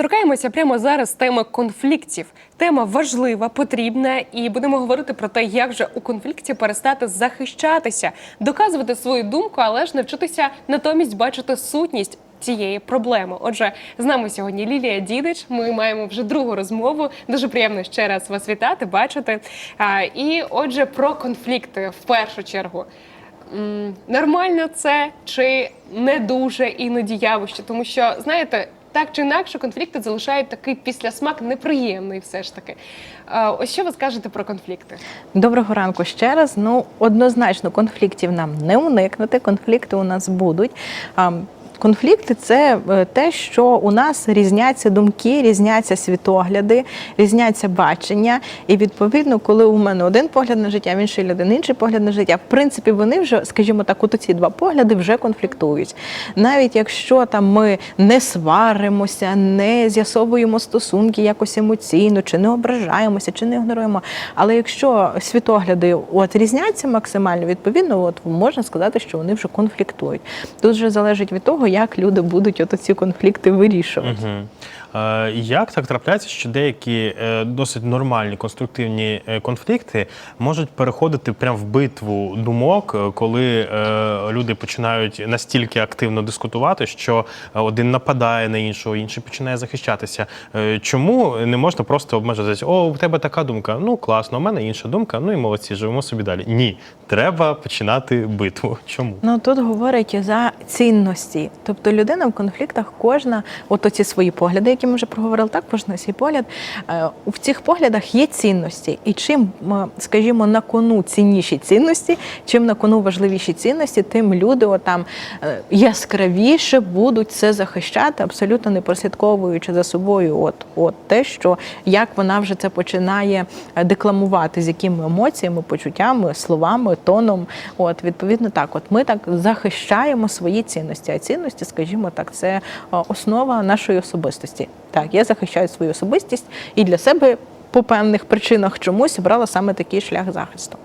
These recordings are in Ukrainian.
Торкаємося прямо зараз теми конфліктів. Тема важлива, потрібна, і будемо говорити про те, як же у конфлікті перестати захищатися, доказувати свою думку, але ж навчитися натомість бачити сутність. Цієї проблеми. Отже, з нами сьогодні Лілія Дідич. Ми маємо вже другу розмову. Дуже приємно ще раз вас вітати, бачити. І отже, про конфлікти в першу чергу. Нормально це чи не дуже іноді явище, тому що знаєте. Так чи інакше, конфлікти залишають такий післясмак неприємний, все ж таки. Ось що ви скажете про конфлікти? Доброго ранку ще раз. Ну однозначно конфліктів нам не уникнути. Конфлікти у нас будуть. Конфлікти це е, те, що у нас різняться думки, різняться світогляди, різняться бачення. І відповідно, коли у мене один погляд на життя, в іншої людини інший погляд на життя, в принципі, вони вже, скажімо так, от ці два погляди вже конфліктують. Навіть якщо там ми не сваримося, не з'ясовуємо стосунки якось емоційно, чи не ображаємося, чи не ігноруємо. Але якщо світогляди от різняться максимально, відповідно, от можна сказати, що вони вже конфліктують. Тут вже залежить від того, як люди будуть от ці конфлікти вирішувати. Угу. Е, як так трапляється, що деякі е, досить нормальні конструктивні е, конфлікти можуть переходити прямо в битву думок, коли люди починають настільки активно дискутувати, що один нападає на іншого, інший починає захищатися. Чому не можна просто обмежитися? О, у тебе така думка. Ну класно, у мене інша думка. Ну і молодці, живемо собі далі. Ні, треба починати битву. Чому? Ну тут говорять за цінності. Тобто людина в конфліктах кожна, от оці свої погляди, які ми вже проговорили, так кожен свій погляд. е, В цих поглядах є цінності. І чим, скажімо, на кону цінніші цінності, чим на кону важливіші цінності, тим люди отам е, яскравіше будуть це захищати, абсолютно не прослідковуючи за собою, от, от те, що як вона вже це починає е, декламувати, з якими емоціями, почуттями, словами, тоном. От відповідно так, от ми так захищаємо свої цінності. А цінності, скажімо так, це основа нашої особистості. Так, я захищаю свою особистість і для себе по певних причинах чомусь обрала саме такий шлях захисту.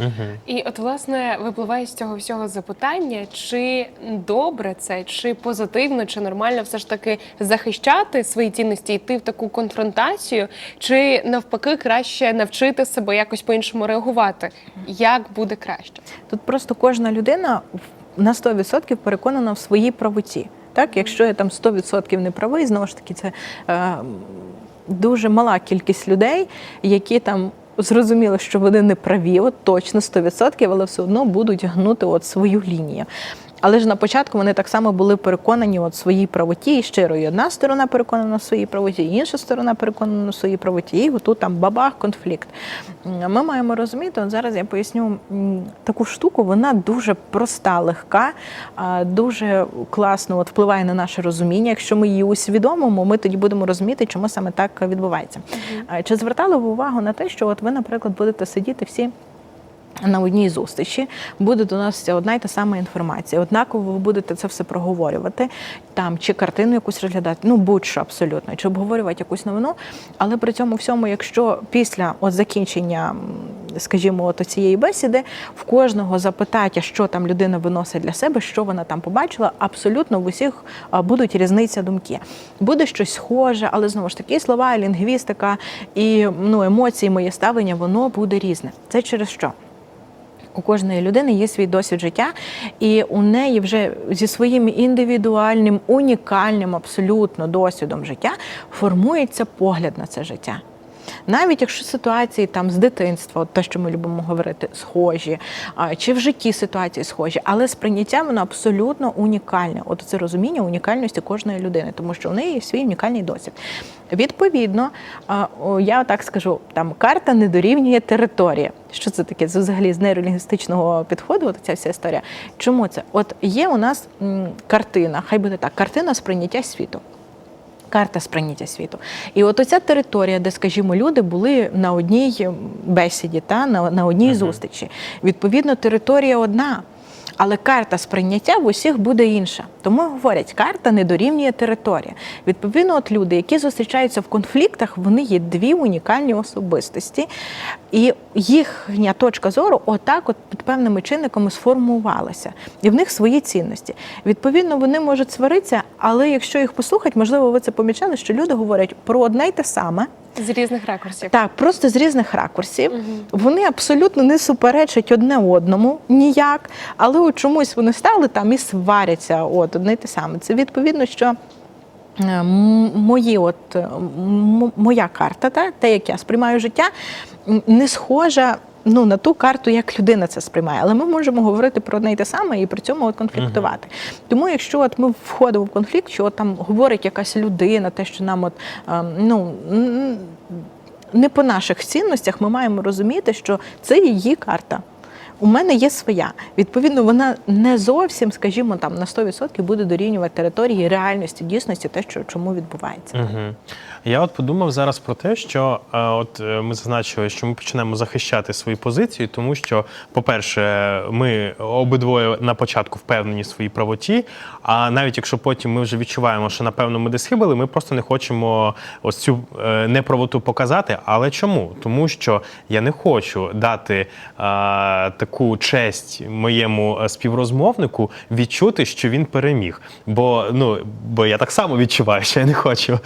Угу. І от власне випливає з цього всього запитання, чи добре це, чи позитивно, чи нормально все ж таки захищати свої цінності, йти в таку конфронтацію, чи навпаки краще навчити себе якось по-іншому реагувати? Як буде краще? Тут просто кожна людина на 100% переконана в своїй правоті. Так, якщо я там 100% не правий, знову ж таки, це е, дуже мала кількість людей, які там зрозуміли, що вони не праві, от точно 100%, але все одно будуть гнути от свою лінію. Але ж на початку вони так само були переконані от своїй правоті і щиро. І одна сторона переконана в своїй правоті, і інша сторона переконана в своїй правоті. І отут там бабах конфлікт. Ми маємо розуміти, от зараз я поясню таку штуку, вона дуже проста, легка, дуже класно от впливає на наше розуміння. Якщо ми її усвідомимо, ми тоді будемо розуміти, чому саме так відбувається. Чи звертали ви увагу на те, що от ви, наприклад, будете сидіти всі? На одній зустрічі буде доноситися одна й та сама інформація. Однаково ви будете це все проговорювати, там чи картину якусь розглядати, ну будь-що абсолютно, чи обговорювати якусь новину. Але при цьому всьому, якщо після от закінчення, скажімо, от цієї бесіди, в кожного запитати, що там людина виносить для себе, що вона там побачила, абсолютно в усіх будуть різниця думки. Буде щось схоже, але знову ж таки слова, лінгвістика, і ну, емоції, моє ставлення, воно буде різне. Це через що? У кожної людини є свій досвід життя, і у неї вже зі своїм індивідуальним, унікальним абсолютно досвідом життя формується погляд на це життя. Навіть якщо ситуації там з дитинства, от що ми любимо говорити, схожі, чи в житті ситуації схожі, але сприйняття воно абсолютно унікальне. От це розуміння унікальності кожної людини, тому що у неї свій унікальний досвід. Відповідно, я так скажу, там карта не дорівнює територія. Що це таке? Взагалі з нейролінгвістичного підходу, от ця вся історія. Чому це? От є у нас картина, хай буде так, картина сприйняття світу. Карта сприйняття світу. І от оця територія, де, скажімо, люди були на одній бесіді, та, на, на одній Мгм. зустрічі. Відповідно, територія одна. Але карта сприйняття в усіх буде інша. Тому говорять, карта не дорівнює територія. Відповідно, от люди, які зустрічаються в конфліктах, вони є дві унікальні особистості, і їхня точка зору отак, от під певними чинниками сформувалася, і в них свої цінності. Відповідно, вони можуть сваритися, Але якщо їх послухати, можливо, ви це помічали, що люди говорять про одне й те саме. З різних ракурсів. Так, просто з різних ракурсів. Вони абсолютно не суперечать одне одному ніяк, але от чомусь вони стали там і сваряться. От одне й те саме. Це відповідно, що. е, Мої, от моя карта, та те, як я сприймаю життя, не схожа ну на ту карту, як людина це сприймає. Але ми можемо говорити про одне й те саме і при цьому от конфліктувати. Тому, якщо от ми входимо в конфлікт, що от там говорить якась людина, те, що нам от ем, ну. не по наших цінностях, ми маємо розуміти, що це її карта. У мене є своя. Відповідно, вона не зовсім, скажімо, там на 100% буде дорівнювати території реальності, дійсності, те, що чому відбувається. Угу. Я от подумав зараз про те, що е, от е, ми зазначили, що ми почнемо захищати свої позиції, тому що, по-перше, ми обидвоє на початку впевнені в своїй правоті. А навіть якщо потім ми вже відчуваємо, що напевно ми десь хибили, ми просто не хочемо ось цю е, неправоту показати. Але чому? Тому що я не хочу дати е, таку честь моєму е, співрозмовнику відчути, що він переміг. Бо ну бо я так само відчуваю, що я не хочу е,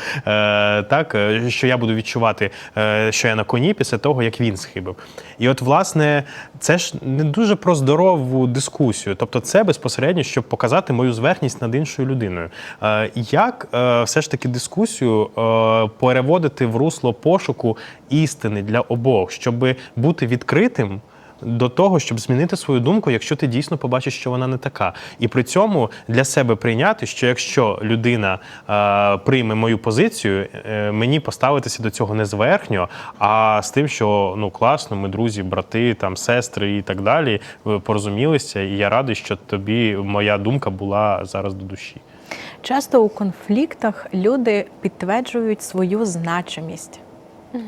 так, е, що я буду відчувати, е, що я на коні після того, як він схибив. І от, власне, це ж не дуже про здорову дискусію. Тобто, це безпосередньо, щоб показати мою зверхність над іншою людиною. Е, як е, все ж таки дискусію е, переводити в русло пошуку істини для обох, щоб бути відкритим до того, щоб змінити свою думку, якщо ти дійсно побачиш, що вона не така. І при цьому для себе прийняти, що якщо людина е, прийме мою позицію, е, мені поставитися до цього не зверхньо, а з тим, що ну класно, ми друзі, брати, там сестри і так далі, ви порозумілися, і я радий, що тобі моя думка була зараз до душі. Часто у конфліктах люди підтверджують свою значимість,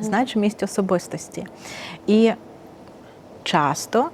значимість особистості. І часто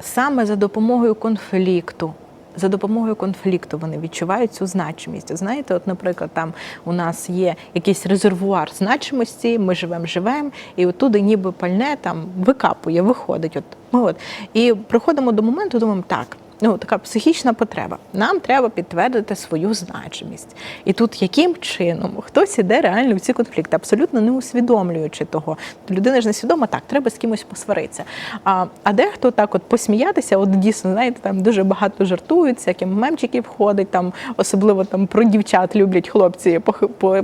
саме за допомогою конфлікту. За допомогою конфлікту вони відчувають цю значимість. Знаєте, от, наприклад, там у нас є якийсь резервуар значимості, ми живемо, живемо, і оттуди ніби пальне там викапує, виходить. От ми от і приходимо до моменту, думаємо, так. Ну, така психічна потреба. Нам треба підтвердити свою значимість. І тут яким чином хтось іде реально в ці конфлікти, абсолютно не усвідомлюючи того. Людина ж не свідома, так, треба з кимось посваритися. А, а дехто так от посміятися, от дійсно, знаєте, там дуже багато жартують, всяким мемчиків входить, там, особливо там про дівчат люблять хлопці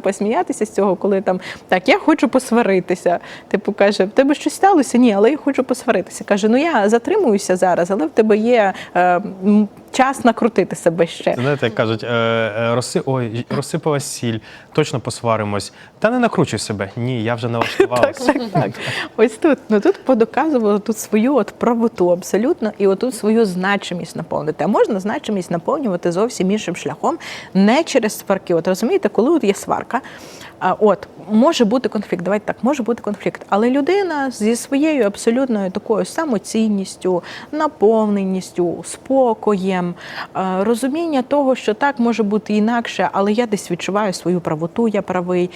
посміятися з цього, коли там так, я хочу посваритися. Типу каже, в тебе щось сталося? Ні, але я хочу посваритися. Каже, ну я затримуюся зараз, але в тебе є е, 嗯 час накрутити себе ще. Знаєте, як кажуть, е, е, розси, ой, розсипалась сіль, точно посваримось. Та не накручуй себе. Ні, я вже Так, налаштувався. так, так. Ось тут. Ну тут подоказували тут свою от правоту абсолютно, і отут свою значимість наповнити. А можна значимість наповнювати зовсім іншим шляхом, не через сварки. От розумієте, коли от є сварка, от може бути конфлікт. Давайте так, може бути конфлікт, але людина зі своєю абсолютною такою самоцінністю, наповненістю, спокоєм, е, розуміння того, що так може бути інакше, але я десь відчуваю свою правоту, я правий.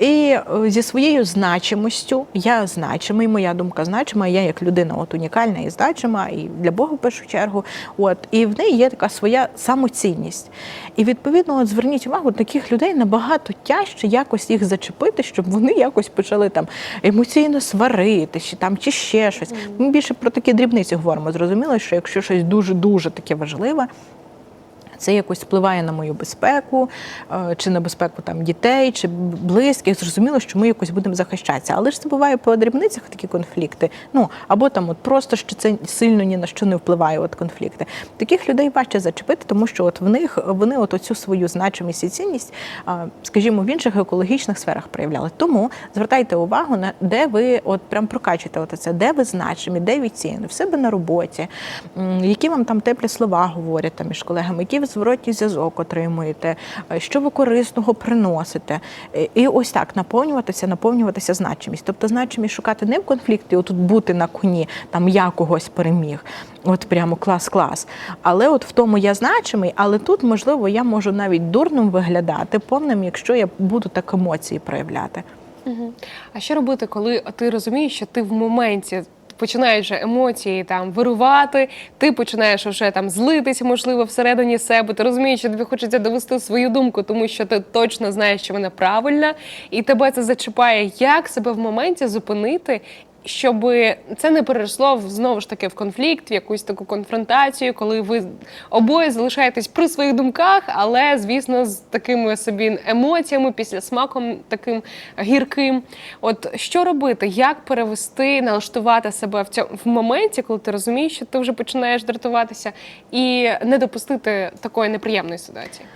І е, зі своєю значимостю, я значимий, моя думка значима, я як людина от унікальна і значима, і для Бога в першу чергу. От і в неї є така своя самоцінність. І відповідно, от зверніть увагу, таких людей набагато тяжче якось їх зачепити, щоб вони якось почали там емоційно сварити, чи там чи ще щось. Ми більше про такі дрібниці говоримо. Зрозуміло, що якщо щось дуже дуже таке важливе. Це якось впливає на мою безпеку, е, чи на безпеку там дітей, чи близьких. Зрозуміло, що ми якось будемо захищатися. Але ж це буває по дрібницях такі конфлікти. Ну або там от просто що це сильно ні на що не впливає. От конфлікти. Таких людей важче зачепити, тому що от в них вони от оцю свою значимість і цінність, скажімо, в інших екологічних сферах проявляли. Тому звертайте увагу на де ви от прям прокачуєте от це, де ви значимі, де ви цінні, в себе на роботі, які вам там теплі слова говорять там між колегами, які ви зворотній зв'язок отримуєте, е, що ви корисного приносите. Е, І ось так наповнюватися, наповнюватися значимість. Тобто значимість шукати не в конфлікті, отут бути на коні, там я когось переміг. От прямо клас-клас. Але от в тому я значимий, але тут, можливо, я можу навіть дурним виглядати, повним, якщо я буду так емоції проявляти. Мгм. А що робити, коли ти розумієш, що ти в моменті починають вже емоції там вирувати, ти починаєш вже там злитися, можливо, всередині себе. Ти розумієш, що тобі хочеться довести свою думку, тому що ти точно знаєш, що вона правильна, і тебе це зачіпає. Як себе в моменті зупинити? Щоб це не переросло в знову ж таки в конфлікт, в якусь таку конфронтацію, коли ви обоє залишаєтесь при своїх думках, але звісно з такими собі емоціями, після смаком таким гірким. От що робити? Як перевести, налаштувати себе в цьому в моменті, коли ти розумієш, що ти вже починаєш дратуватися, і не допустити такої неприємної ситуації?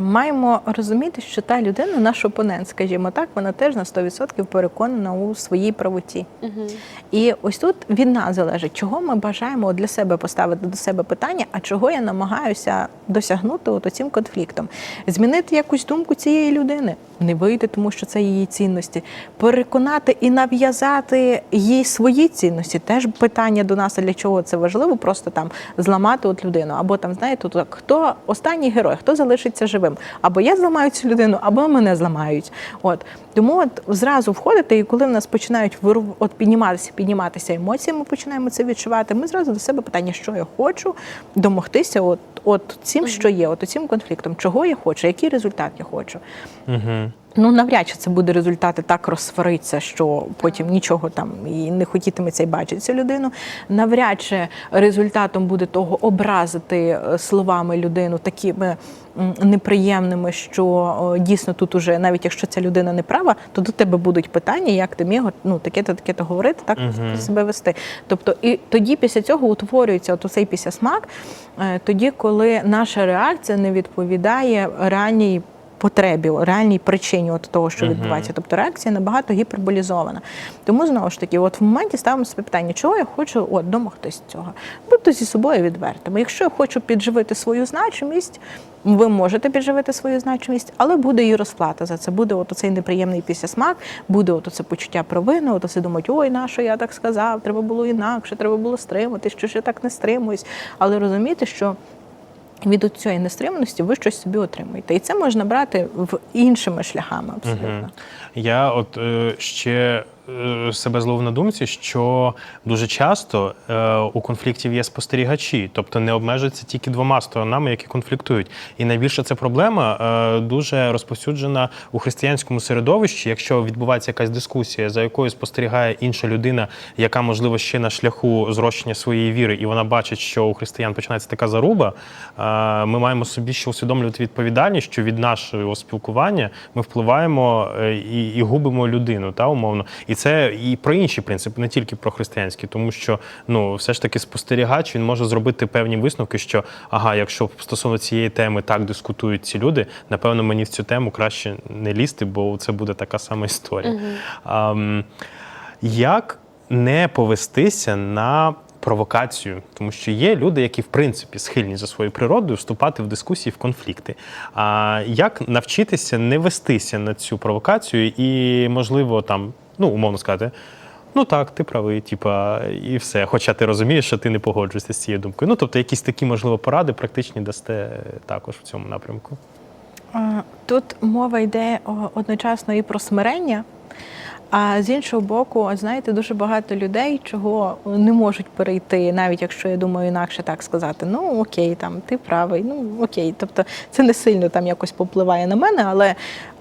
Маємо розуміти, що та людина, наш опонент, скажімо так, вона теж на 100% переконана у своїй правоті. І ось тут від нас залежить, чого ми бажаємо для себе поставити до себе питання, а чого я намагаюся досягнути от цим конфліктом. Змінити якусь думку цієї людини, не вийти, тому що це її цінності. Переконати і нав'язати їй свої цінності. Теж питання до нас, для чого це важливо, просто там зламати от людину. Або там, знаєте, так, хто останній герой, хто залишиться живим. Або я зламаю цю людину, або мене зламають. От тому от зразу входити, і коли в нас починають виру- от підніматися, підніматися емоції, ми починаємо це відчувати. Ми зразу до себе питання, що я хочу домогтися, от, от цим, що є, от цим конфліктом, чого я хочу, який результат я хочу. Угу. Ну, навряд чи це буде результати так розсвариться, що потім нічого там і не хотітиметься і бачить цю людину. Навряд чи результатом буде того образити е, словами людину такими неприємними, що дійсно тут уже, навіть якщо ця людина не права, то до тебе будуть питання, як ти міг ну, таке-то таке-то говорити, так Мгм. себе вести. Тобто, і тоді після цього утворюється от цей післясмак, е, тоді, коли наша реакція не відповідає реальній потребі, реальній причині от того, що відбувається. Тобто реакція набагато гіперболізована. Тому знову ж таки, от в моменті ставимо собі питання, чого я хочу от домогтись цього. Будьте зі собою відвертими. Якщо я хочу підживити свою значимість, ви можете підживити свою значимість, але буде і розплата за це. Буде от оцей неприємний післясмак, буде от оце почуття провини, от оце думають, ой, на що я так сказав, треба було інакше, треба було стримати, що ж я так не стримуюсь. Але розумієте, що від цієї нестриманості ви щось собі отримуєте. І це можна брати в іншими шляхами абсолютно. Угу. Я от е, ще себе зловив на думці, що дуже часто е, у конфліктів є спостерігачі, тобто не обмежуються тільки двома сторонами, які конфліктують. І найбільша це проблема е, дуже розповсюджена у християнському середовищі. Якщо відбувається якась дискусія, за якою спостерігає інша людина, яка можливо ще на шляху зрощення своєї віри, і вона бачить, що у християн починається така заруба. е, Ми маємо собі ще усвідомлювати відповідальність, що від нашого спілкування ми впливаємо е, і, і губимо людину, та умовно. І це і про інші принципи, не тільки про християнські, тому що ну все ж таки спостерігач він може зробити певні висновки, що ага, якщо стосовно цієї теми так дискутують ці люди, напевно, мені в цю тему краще не лізти, бо це буде така сама історія. А, м, як не повестися на провокацію, тому що є люди, які в принципі схильні за своєю природою вступати в дискусії, в конфлікти. А як навчитися не вестися на цю провокацію і, можливо, там, ну, умовно сказати, ну так, ти правий, типа, і все. Хоча ти розумієш, що ти не погоджуєшся з цією думкою. Ну, тобто, якісь такі, можливо, поради практичні дасте також в цьому напрямку. Тут мова йде одночасно і про смирення. А з іншого боку, знаєте, дуже багато людей, чого не можуть перейти, навіть якщо я думаю інакше так сказати. Ну окей, там ти правий, ну окей. Тобто це не сильно там якось попливає на мене, але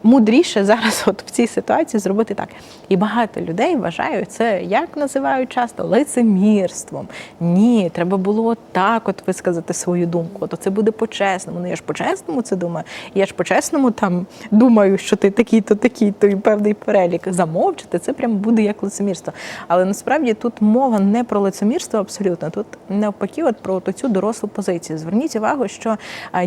мудріше зараз, от в цій ситуації, зробити так. І багато людей вважають це, як називають часто, лицемірством. Ні, треба було так от висказати свою думку. От це буде по-чесному. Ну я ж по-чесному це думаю. Я ж по-чесному там думаю, що ти такий-то, такий-то і певний перелік замовчити. Це прямо буде як лицемірство. Але насправді тут мова не про лицемірство абсолютно. Тут навпаки, от про цю дорослу позицію. Зверніть увагу, що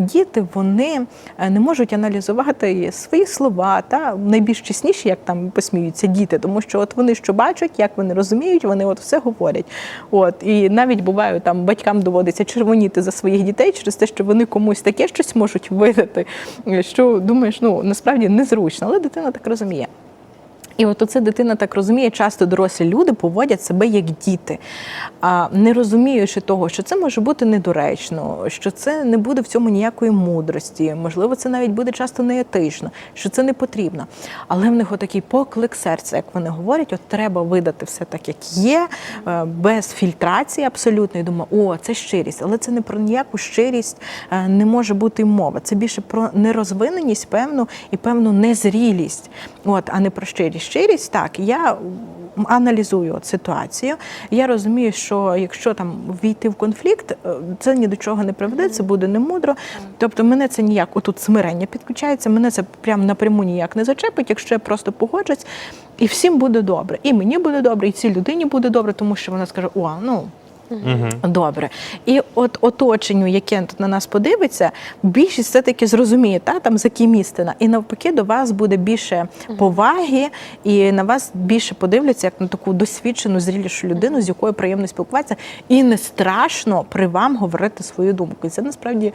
діти вони е, не можуть аналізувати свої слова, та найбільш чесніші, як там посміються діти, тому що от вони що бачать, як вони розуміють, вони от все говорять. От і навіть буває, там батькам доводиться червоніти за своїх дітей через те, що вони комусь таке щось можуть видати, що думаєш, ну насправді незручно, але дитина так розуміє. І от оце дитина так розуміє, часто дорослі люди поводять себе як діти, не розуміючи того, що це може бути недоречно, що це не буде в цьому ніякої мудрості, можливо, це навіть буде часто неетично, що це не потрібно. Але в них отакий поклик серця, як вони говорять, от треба видати все так, як є, е, без фільтрації абсолютно. І думаю, о, це щирість, але це не про ніяку щирість е, не може бути мова. Це більше про нерозвиненість, певну і певну незрілість, от, а не про щирість. Щирість так, я аналізую ситуацію. Я розумію, що якщо там війти в конфлікт, е, це ні до чого не приведе, це буде немудро. Тобто мене це ніяк отут смирення підключається, мене це прям напряму ніяк не зачепить, якщо я просто погоджусь, і всім буде добре. І мені буде добре, і цій людині буде добре, тому що вона скаже: О, ну. Добре. І от оточенню, яке тут на нас подивиться, більшість все-таки зрозуміє, та, там за ким істина. І навпаки, до вас буде більше поваги, і на вас більше подивляться, як на таку досвідчену, зрілішу людину, з якою приємно спілкуватися, і не страшно при вам говорити свою думку. І це насправді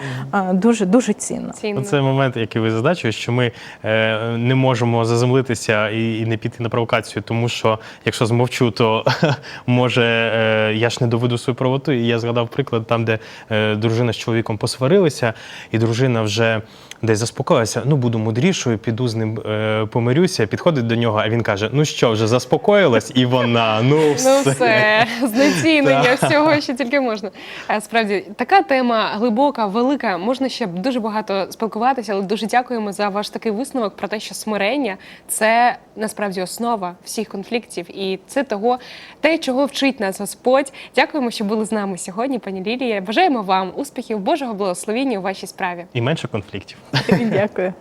дуже дуже цінно. Цінно. Це момент, який ви зазначили, що ми е, не можемо заземлитися і, і не піти на провокацію, тому що якщо змовчу, то може е, я ж не доведу свою правоту. І я згадав приклад там, де е, дружина з чоловіком посварилися, і дружина вже десь заспокоїлася. Ну буду мудрішою, піду з ним е, помирюся. Підходить до нього, а він каже: Ну що, вже заспокоїлась? І вона ну все. Ну все, знецінення всього, що тільки можна. Е, Справді, така тема глибока, велика. Можна ще дуже багато спілкуватися, але дуже дякуємо за ваш такий висновок про те, що смирення це насправді основа всіх конфліктів, і це того, те, чого вчить нас Господь. Дякуємо, що були з нами сьогодні, пані Лілія. Бажаємо вам успіхів, Божого благословіння у вашій справі. І менше конфліктів. Дякую.